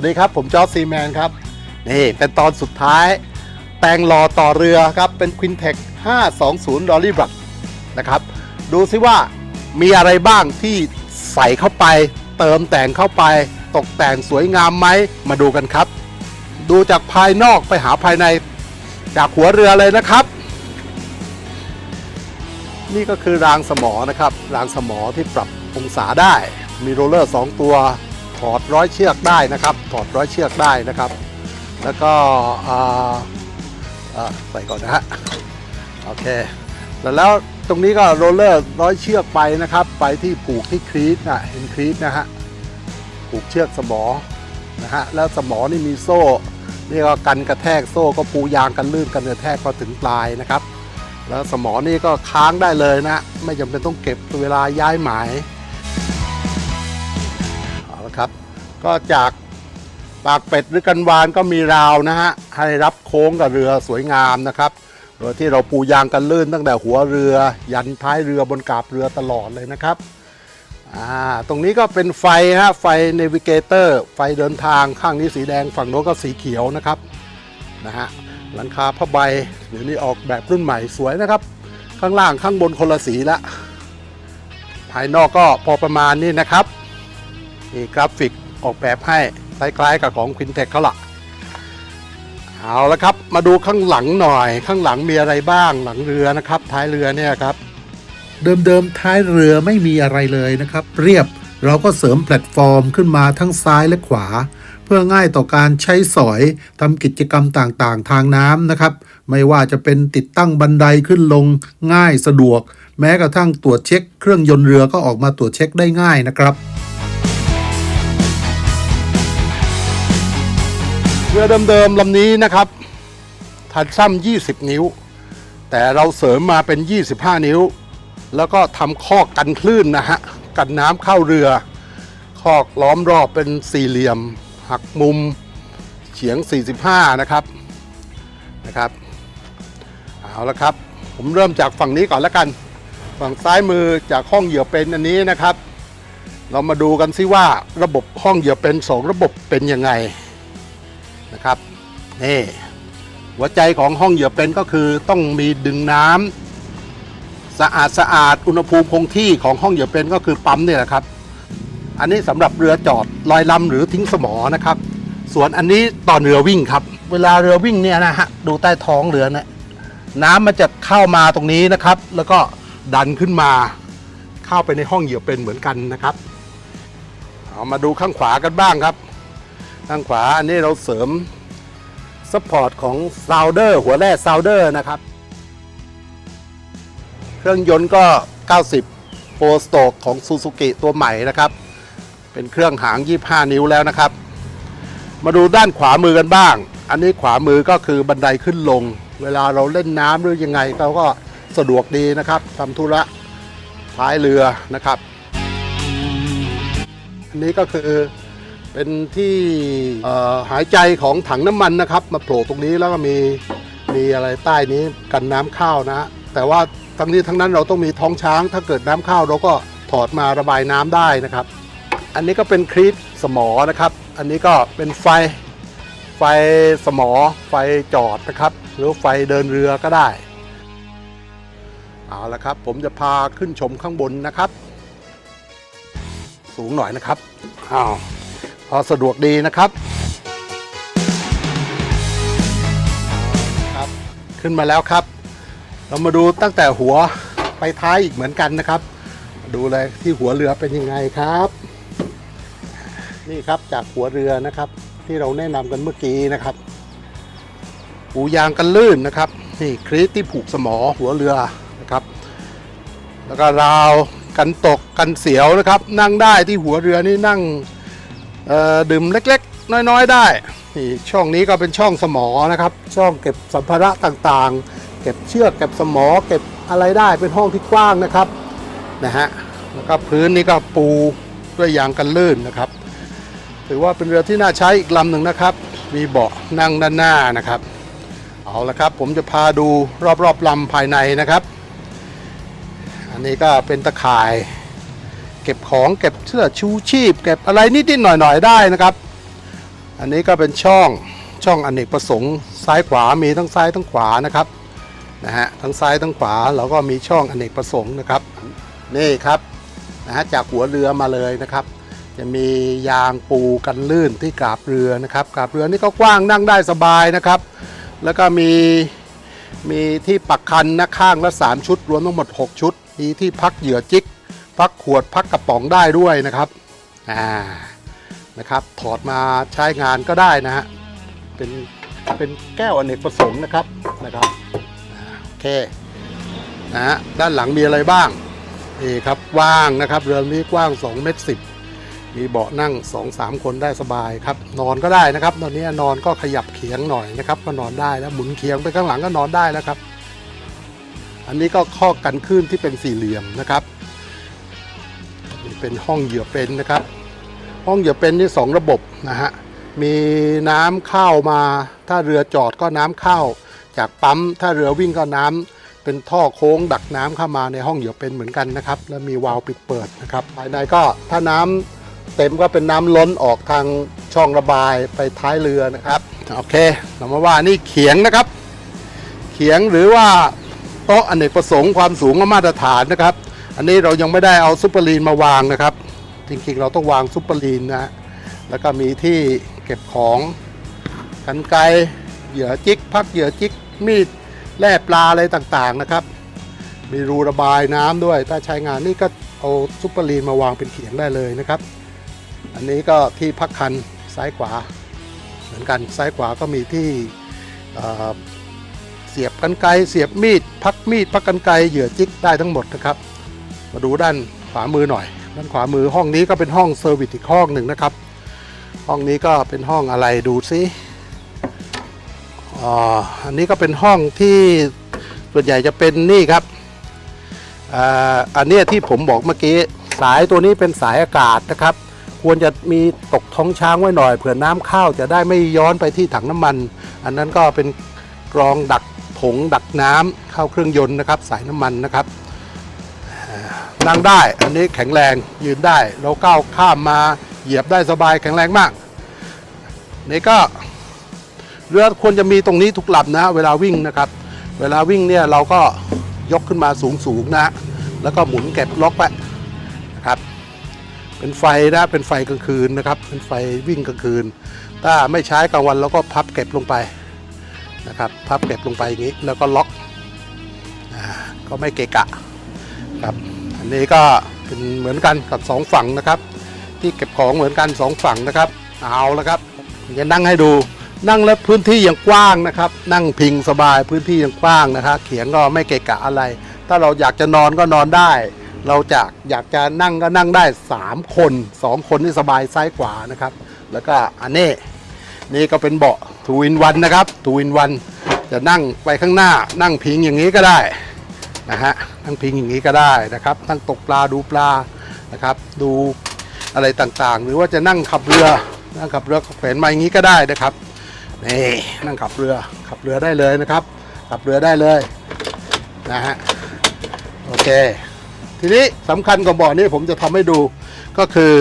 วัสดีครับ ผมจอร์จซีแมนครับ นี่เป็นตอนสุดท้ายแปลงรอต่อเรือครับ เป็นควินเทค520 d o l l y b r u นะครับ ดูซิว่ามีอะไรบ้างที่ใส่เข้าไป เติมแต่งเข้าไป ตกแต่งสวยงามไหม มาดูกันครับ ดูจากภายนอกไปหาภายในจากหัวเรือเลยนะครับ นี่ก็คือรางสมอนะครับ รางสมอที่ปรับองศาได้ มีโรลเลอร์ 2 ตัว ถอดร้อยเชือกได้นะครับ ถอดร้อยเชือกได้นะครับ แล้วก็อ่าอ่าใส่ก่อนนะฮะโอเคแล้วแล้วตรงนี้ก็โรลเลอร์ร้อยเชือกไปนะครับ ไปที่ผูกที่ครีสนะเห็นครีสนะฮะผูกเชือกสมอนะฮะแล้วสมอนี่มีโซ่นี่ก็กันกระแทกโซ่ก็ปูยางกันลื่นกันกระแทกก็ถึงปลายนะครับ แล้วสมอนี่ก็ค้างได้เลยนะ ไม่จำเป็นต้องเก็บเวลาย้ายหมาย ก็จากปากเป็ดหรือกันวานก็มีราวนะฮะให้รับโค้งกับเรือสวยงามนะครับโดยที่เราปูยางกันลื่นตั้งแต่หัวเรือ ยันท้ายเรือบนกาบเรือตลอดเลยนะครับอ่าตรงนี้ก็เป็นไฟฮะไฟเนวิเกเตอร์ไฟเดินทางข้างนี้สีแดงฝั่งโน้นก็สีเขียวนะครับนะฮะหลังคาผ้าใบเดี๋ยวนี้ออกแบบรุ่นใหม่สวยนะครับ ข้างล่างข้างบนคนละสีละภายนอกก็พอประมาณนี้นะครับนี่กราฟิก ออกแบบให้คล้ายๆกับของควินเทคเขาละเอาละครับมาดูข้างหลังหน่อย ข้างหลังมีอะไรบ้างหลังเรือนะครับ ท้ายเรือเนี่ยครับ เดิมๆท้ายเรือไม่มีอะไรเลยนะครับ เรียบเราก็เสริมแพลตฟอร์มขึ้นมาทั้งซ้ายและขวา เพื่อง่ายต่อการใช้สอยทำกิจกรรมต่างๆ ทางน้ำนะครับ ไม่ว่าจะเป็นติดตั้งบันไดขึ้นลงง่ายสะดวก แม้กระทั่งตรวจเช็ค เครื่องยนต์เรือก็ออกมาตรวจเช็คได้ง่ายนะครับ เรือเดิมๆลำนี้นะครับทันซ้ำ20 นิ้ว แต่เราเสริมมาเป็น 25 นิ้ว แล้วก็ทำคอกกันคลื่นนะฮะ กันน้ำเข้าเรือ คอกล้อมรอบเป็นสี่เหลี่ยม หักมุมเฉียง 45 นะครับนะครับเอาละครับ ผมเริ่มจากฝั่งนี้ก่อนแล้วกัน ฝั่งซ้ายมือจากห้องเหยื่อเป็นอันนี้นะครับ เรามาดูกันซิว่าระบบห้องเหยื่อเป็นสองระบบเป็นยังไง นะครับนี่หัวใจของห้องเหยื่อเป็นก็คือต้องมีดึงน้ำสะอาดสะอาดอุณหภูมิคงที่ของห้องเหยื่อเป็นก็คือปั๊มเนี่ยแหละครับ อันนี้สำหรับเรือจอดลอยลำหรือทิ้งสมอนะครับ ส่วนอันนี้ตอนเรือวิ่งครับ เวลาเรือวิ่งเนี่ยนะฮะดูใต้ท้องเรือนะน้ำมันจะเข้ามาตรงนี้นะครับ แล้วก็ดันขึ้นมาเข้าไปในห้องเหยื่อเป็นเหมือนกันนะครับ เอามาดูข้างขวากันบ้างครับ ข้างขวาอันนี้เราเสริมซัพพอร์ตของซาวเดอร์หัวแร่ซาวเดอร์นะครับ เครื่องยนต์ก็ 90โ r สโตกของ Suzuki ตัวใหม่นะครับ เป็นเครื่องหาง 25 นิ้วแล้วนะครับ มาดูด้านขวามือกันบ้าง อันนี้ขวามือก็คือบันไดขึ้นลง เวลาเราเล่นน้ำหรือยังไงเราก็สะดวกดีนะครับทำธุระท้ายเรือนะครับ อันนี้ก็คือ เป็นที่หายใจของถังน้ำมันนะครับ มาโผล่ตรงนี้แล้วก็มีมีอะไรใต้นี้กันน้ำข้าวนะ แต่ว่าทั้งนี้ทั้งนั้นเราต้องมีท้องช้าง ถ้าเกิดน้ำข้าวเราก็ถอดมาระบายน้ำได้นะครับ อันนี้ก็เป็นครีปสมอนะครับ อันนี้ก็เป็นไฟไฟสมอไฟจอดนะครับ หรือไฟเดินเรือก็ได้เอาละครับ ผมจะพาขึ้นชมข้างบนนะครับ สูงหน่อยนะครับอ้าว พอสะดวกดีนะครับครับ ขึ้นมาแล้วครับ เรามาดูตั้งแต่หัวไปท้ายอีกเหมือนกันนะครับมาดูเลยที่หัวเรือเป็นยังไงครับ นี่ครับจากหัวเรือนะครับ ที่เราแนะนำกันเมื่อกี้นะครับปูยางกันลื่นนะครับนี่ครีสที่ผูกสมอหัวเรือนะครับ แล้วก็ราวกันตกกันเสียวนะครับ นั่งได้ที่หัวเรือนี่นั่งเอ่อ ดื่มเล็กๆ น้อยๆ ได้นี่ช่องนี้ก็เป็นช่องสมอนะครับ ช่องเก็บสัมภาระต่างๆ เก็บเชือกเก็บสมอเก็บอะไรได้เป็นห้องที่กว้างนะครับนะฮะแล้วก็พื้นนี่ก็ปูด้วยยางกันลื่นนะครับ ถือว่าเป็นเรือที่น่าใช้อีกลำหนึ่งนะครับ มีเบาะนั่งด้านหน้านะครับ เอาละครับ ผมจะพาดูรอบๆลำภายในนะครับ อันนี้ก็เป็นตะข่าย เก็บของเก็บเสื้อชูชีพ เก็บอะไรนิดๆหน่อยๆได้นะครับ อันนี้ก็เป็นช่องช่องอเนกประสงค์ซ้ายขวามีทั้งซ้ายทั้งขวานะครับนะฮะทั้งซ้ายทั้งขวาเราก็มีช่องอเนกประสงค์นะครับนี่ครับนะฮะจากหัวเรือมาเลยนะครับ จะมียางปูกันลื่นที่กาบเรือนะครับกาบเรือนี่ก็กว้างนั่งได้สบายนะครับ แล้วก็มีมีที่ปักคันนะข้างละ 3 ชุด รวมทั้งหมด 6 ชุด มีที่พักเหยื่อจิก พักขวดพักกระป๋องได้ด้วยนะครับอ่านะครับถอดมาใช้งานก็ได้นะฮะเป็นเป็นแก้วอเนกประสงค์นะครับนะครับโอเคนะฮะด้านหลังมีอะไรบ้างนี่ครับว่างนะครับเรือนี้กว้าง2เมตรสิมีเบาะนั่ง 2-3 คนได้สบายครับนอนก็ได้นะครับ ตอนนี้นอนก็ขยับเขียงหน่อยนะครับ ก็นอนได้แล้วหมุนเขียงไปข้างหลังก็นอนได้แล้วครับ อันนี้ก็ข้อกันคลื่นที่เป็นสี่เหลี่ยมนะครับ เป็นห้องเหยื่อเป็นนะครับ ห้องเหยื่อเป็นนี่สองระบบนะฮะมีน้ำเข้ามาถ้าเรือจอดก็น้ำเข้า จากปั๊มถ้าเรือวิ่งก็น้ำเป็นท่อโค้งดักน้ำเข้ามาในห้องเหยื่อเป็นเหมือนกันนะครับ แล้วมีวาล์วปิดเปิดนะครับภายในก็ถ้าน้ำเต็มก็เป็นน้ำล้นออกทางช่องระบายไปท้ายเรือนะครับโอเคเรามาว่านี่เขียงนะครับ เขียงหรือว่าโต๊ะอเนกประสงค์ความสูงมาตรฐานนะครับ อันนี้เรายังไม่ได้เอาซุปเปอร์ลีนมาวางนะครับ จริงๆเราต้องวางซุปเปอร์ลีนนะฮะแล้วก็มีที่เก็บของกันไกเหยื่อจิกพักเหยื่อจิกมีดแล่ปลาอะไรต่างๆนะครับ มีรูระบายน้ำด้วย ถ้าใช้งานนี่ก็เอาซุปเปอร์ลีนมาวางเป็นเขียงได้เลยนะครับ อันนี้ก็ที่พักคันซ้ายขวา เหมือนกันซ้ายขวาก็มีที่เสียบกันไกเสียบมีด พักมีด พักกันไกเหยื่อจิกได้ทั้งหมดนะครับ มาดูด้านขวามือหน่อย ด้านขวามือห้องนี้ก็เป็นห้องเซอร์วิสอีกห้องหนึ่งนะครับ ห้องนี้ก็เป็นห้องอะไรดูซิอ๋ออันนี้ก็เป็นห้องที่ส่วนใหญ่จะเป็นนี่ครับอ่าอันนี้ที่ผมบอกเมื่อกี้สายตัวนี้เป็นสายอากาศนะครับ ควรจะมีตกท้องช้างไว้หน่อยเผื่อน้ำเข้าจะได้ไม่ย้อนไปที่ถังน้ำมัน อันนั้นก็เป็นกรองดักผงดักน้ำเข้าเครื่องยนต์นะครับ สายน้ำมันนะครับ นั่งได้ อันนี้แข็งแรงยืนได้ เราก้าวข้ามมาเหยียบได้สบายแข็งแรงมาก นี่ก็เรือควรจะมีตรงนี้ทุกลำนะ เวลาวิ่งนะครับ เวลาวิ่งเนี่ยเราก็ยกขึ้นมาสูงๆนะ แล้วก็หมุนเก็บล็อกไว้นะครับ เป็นไฟนะเป็นไฟกลางคืนนะครับ เป็นไฟวิ่งกลางคืน ถ้าไม่ใช้กลางวันเราก็พับเก็บลงไปนะครับพับเก็บลงไปอย่างนี้แล้วก็ล็อกอาก็ไม่เกะกะครับ อันนี้ก็เป็นเหมือนกันกับสองฝั่งนะครับ ที่เก็บของเหมือนกันสองฝั่งนะครับ เอาแล้วครับจะนั่งให้ดูนั่งแล้วพื้นที่ยังกว้างนะครับ นั่งพิงสบายพื้นที่ยังกว้างนะครับเขียงก็ไม่เกะกะอะไร ถ้าเราอยากจะนอนก็นอนได้ เราจะอยากจะนั่งก็นั่งได้ 3 คนสองคนที่สบายซ้ายขวานะครับ แล้วก็อันนี้นี่ก็เป็นเบาะทูวินวันนะครับทูวินวันจะนั่งไปข้างหน้านั่งพิงอย่างนี้ก็ได้ นะฮะนั่งพิงอย่างนี้ก็ได้นะครับนั่งตกปลาดูปลานะครับ ดูอะไรต่างๆ หรือว่าจะนั่งขับเรือนั่งขับเรือแขวนมาอย่างนี้ก็ได้นะครับนี่นั่งขับเรือขับเรือได้เลยนะครับ ขับเรือได้เลยนะฮะโอเค ทีนี้สำคัญกว่าบาะนี้ผมจะทำให้ดูก็คือ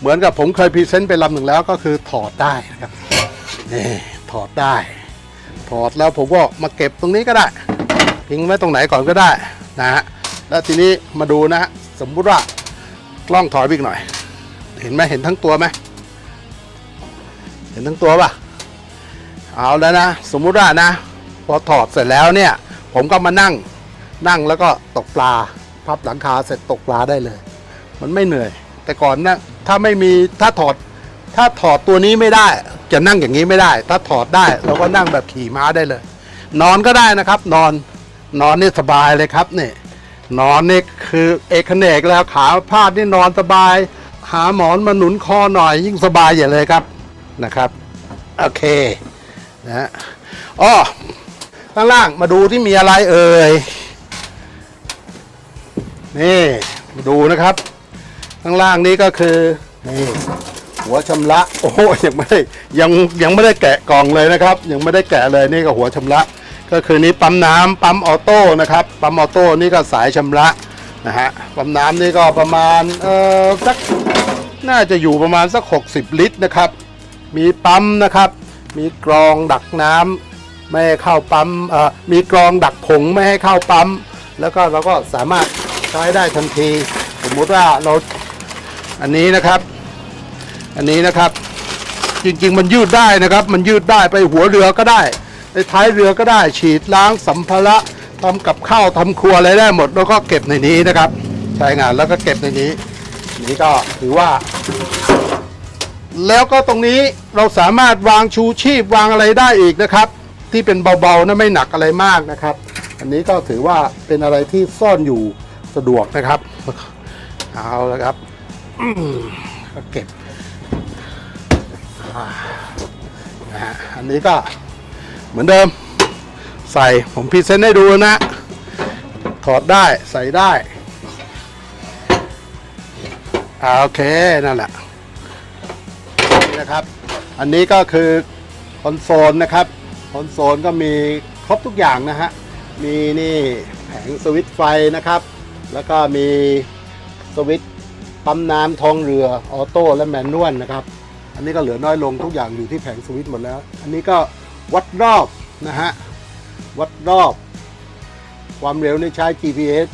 เหมือนกับผมเคยพรีเซนต์ไปลำหนึ่งแล้วก็คือถอดได้นะครับนี่ถอดได้ ถอดแล้วผมก็มาเก็บตรงนี้ก็ได้ ทิ้งไว้ตรงไหนก่อนก็ได้นะฮะแล้วทีนี้มาดูนะฮะสมมุติว่ากล้องถอยไปอีกหน่อย เห็นไหมเห็นทั้งตัวไหมเห็นทั้งตัวป่ะเอาแล้วนะ สมมุติว่านะ พอถอดเสร็จแล้วเนี่ย ผมก็มานั่งนั่งแล้วก็ตกปลาพับหลังคาเสร็จตกปลาได้เลย มันไม่เหนื่อย แต่ก่อนนะถ้าไม่มีถ้าถอด ถ้าถอดตัวนี้ไม่ได้ จะนั่งอย่างนี้ไม่ได้ ถ้าถอดได้เราก็นั่งแบบขี่ม้าได้เลย นอนก็ได้นะครับ นอน นอนนี่สบายเลยครับนี่นอนนี่คือเอกเนกแล้วขาพาดนี่นอนสบาย หาหมอนมาหนุนคอหน่อยยิ่งสบายอย่าเลยครับนะครับ โอเคนะฮะอ้อข้างล่างมาดูที่มีอะไรเอ่ยนี่มาดูนะครับ ข้างล่างนี้ก็คือนี่หัวชำระโอ้ยังไม่ได้ยังยังไม่ได้แกะกล่องเลยนะครับ ยังไม่ได้แกะเลยนี่ก็หัวชำระ ก็คือนี้ปั๊มน้ำปั๊มออโต้นะครับปั๊มออโต้นี่ก็สายชำระนะฮะปั๊มน้ำนี่ก็ประมาณเออสักน่าจะอยู่ประมาณสัก 60 ลิตรนะครับ มีปั๊มนะครับ มีกรองดักน้ำไม่ให้เข้าปั๊มเอ่อมีกรองดักผงไม่ให้เข้าปั๊ม แล้วก็เราก็สามารถใช้ได้ทันที สมมุติว่าเราอันนี้นะครับ อันนี้นะครับจริงๆมันยืดได้นะครับ มันยืดได้ไปหัวเรือก็ได้ ไปท้ายเรือก็ได้ฉีดล้างสัมภาระทำกับข้าวทำครัวอะไรได้หมด แล้วก็เก็บในนี้นะครับ ใช้งานแล้วก็เก็บในนี้ นี่ก็ถือว่า แล้วก็ตรงนี้เราสามารถวางชูชีพวางอะไรได้อีกนะครับ ที่เป็นเบาๆนะไม่หนักอะไรมากนะครับ อันนี้ก็ถือว่าเป็นอะไรที่ซ่อนอยู่สะดวกนะครับ เอาละครับก็เก็บนะฮะอันนี้ก็ เหมือนเดิม ใส่ผมพรีเซนต์ให้ดูนะ ถอดได้ใส่ได้อ่าโอเคนั่นแหละนี่นะครับ อันนี้ก็คือคอนโซลนะครับคอนโซลก็มีครบทุกอย่างนะฮะมีนี่แผงสวิตช์ไฟนะครับ แล้วก็มีสวิตช์ปั๊มน้ำท้องเรือออโต้และแมนนวลนะครับ อันนี้ก็เหลือน้อยลงทุกอย่างอยู่ที่แผงสวิตช์หมดแล้ว อันนี้ก็ วัดรอบนะฮะวัดรอบ ความเร็วนี่ใช้ GPS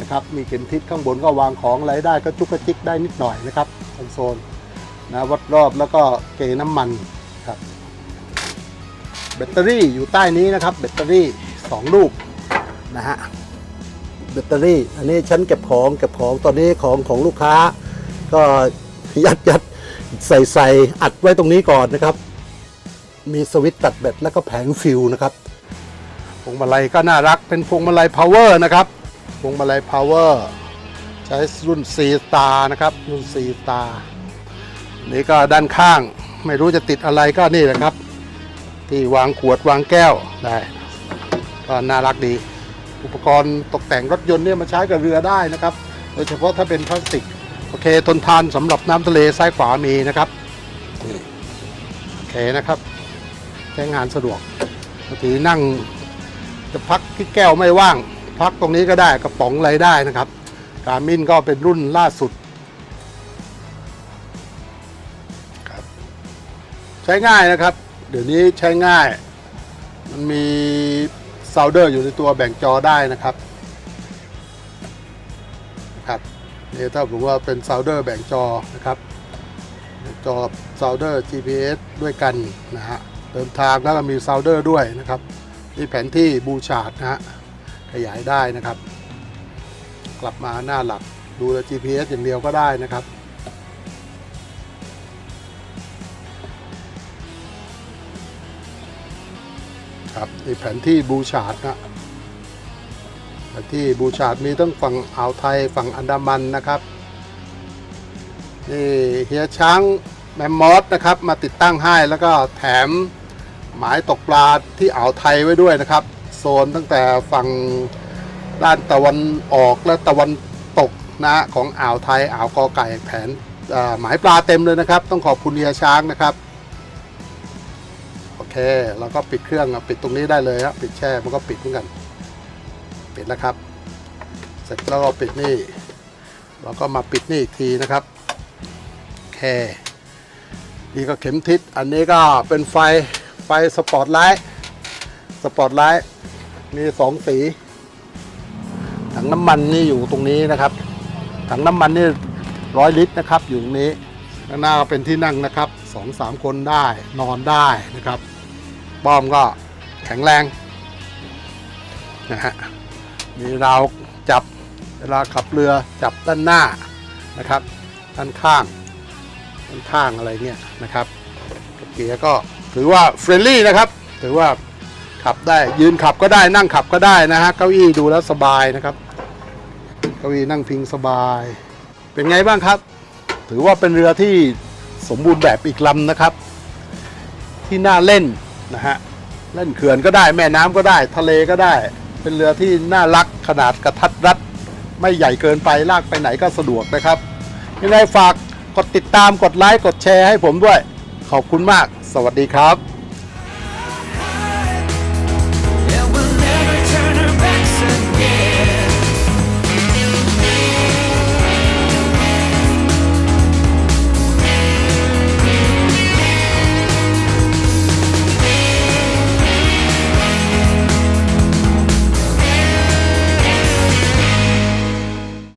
นะครับมีเข็มทิศข้างบนก็วางของอะไรได้ก็จุกกระจิกได้นิดหน่อยนะครับคอนโซลนะวัดรอบแล้วก็เกน้ำมันครับแบตเตอรี่อยู่ใต้นี้นะครับแบตเตอรี่ 2 ลูกนะฮะแบตเตอรี่อันนี้ชั้นเก็บของเก็บของตอนนี้ของของลูกค้า ก็ยัดยัดใส่ใส่อัดไว้ตรงนี้ก่อนนะครับ มีสวิตช์ตัดแบตแล้วก็แผงฟิวนะครับพวงมาลัยก็น่ารักเป็นพวงมาลัย power นะครับพวงมาลัย power ใช้รุ่น C star นะครับรุ่น C star นี่ก็ด้านข้างไม่รู้จะติดอะไรก็นี่แหละครับ ที่วางขวดวางแก้วได้ก็น่ารักดี อุปกรณ์ตกแต่งรถยนต์เนี่ยมาใช้กับเรือได้นะครับ โดยเฉพาะถ้าเป็นพลาสติก โอเคทนทานสำหรับน้ำทะเลซ้ายขวามีนะครับโอเคนะครับ ใช้งานสะดวกบางทีนั่งจะพักที่แก้วไม่ว่าง พักตรงนี้ก็ได้กระป๋องอะไรได้นะครับ การมินก็เป็นรุ่นล่าสุดครับใช้ง่ายนะครับ เดี๋ยวนี้ใช้ง่าย มันมีซาวเดอร์อยู่ในตัวแบ่งจอได้นะครับครับนี่ถ้าผมว่าเป็นซาวเดอร์แบ่งจอนะครับจอซาวเดอร์ GPS ด้วยกันนะฮะ เดินทางแล้วก็มีซาวเดอร์ด้วยนะครับนี่แผนที่บูชาร์ดนะฮะขยายได้นะครับ กลับมาหน้าหลักดูแล GPS อย่างเดียวก็ได้นะครับ ครับนี่แผนที่บูชาร์ดนะแผนที่บูชาร์ดมีทั้งฝั่งอ่าวไทยฝั่งอันดามันนะครับนี่เฮียช้างแมมมอสนะครับ มาติดตั้งให้แล้วก็แถม หมายตกปลาที่อ่าวไทยไว้ด้วยนะครับ โซนตั้งแต่ฝั่งด้านตะวันออกและตะวันตกนะของอ่าวไทยอ่าวกอไก่แผนหมายปลาเต็มเลยนะครับ ต้องขอบคุณเฮียช้างนะครับโอเคเราก็ปิดเครื่องปิดตรงนี้ได้เลยครับปิดแช่มันก็ปิดเหมือนกัน ปิดแล้วครับ เสร็จแล้วก็ปิดนี่เราก็มาปิดนี่อีกทีนะครับโอเคนี่ก็เข็มทิศอันนี้ก็เป็นไฟ ฟสปอร์ตไลท์สปอร์ตไลท์มีสองสีถังน้ำมันนี่อยู่ตรงนี้นะครับถังน้ำมันนี่ร้อยลิตรนะครับ อยู่ตรงนี้ข้างหน้าก็เป็นที่นั่งนะครับสองสามคนได้นอนได้นะครับป้อมก็แข็งแรงนะฮะมีราวจับเวลาขับเรือจับด้านหน้านะครับด้านข้างด้านข้างอะไรเงี้ยนะครับเกียร์ก็ ถือว่าเฟรนลี่นะครับ ถือว่าขับได้ยืนขับก็ได้นั่งขับก็ได้นะฮะเก้าอี้ดูแล้วสบายนะครับเก้าอี้นั่งพิงสบาย เป็นไงบ้างครับ ถือว่าเป็นเรือที่สมบูรณ์แบบอีกลำนะครับ ที่น่าเล่นนะฮะเล่นเขื่อนก็ได้แม่น้ำก็ได้ ทะเลก็ได้ เป็นเรือที่น่ารักขนาดกระทัดรัด ไม่ใหญ่เกินไปลากไปไหนก็สะดวกนะครับยังไงฝากกดติดตามกดไลค์กดแชร์ให้ผมด้วย ขอบคุณมาก สวัสดีครับ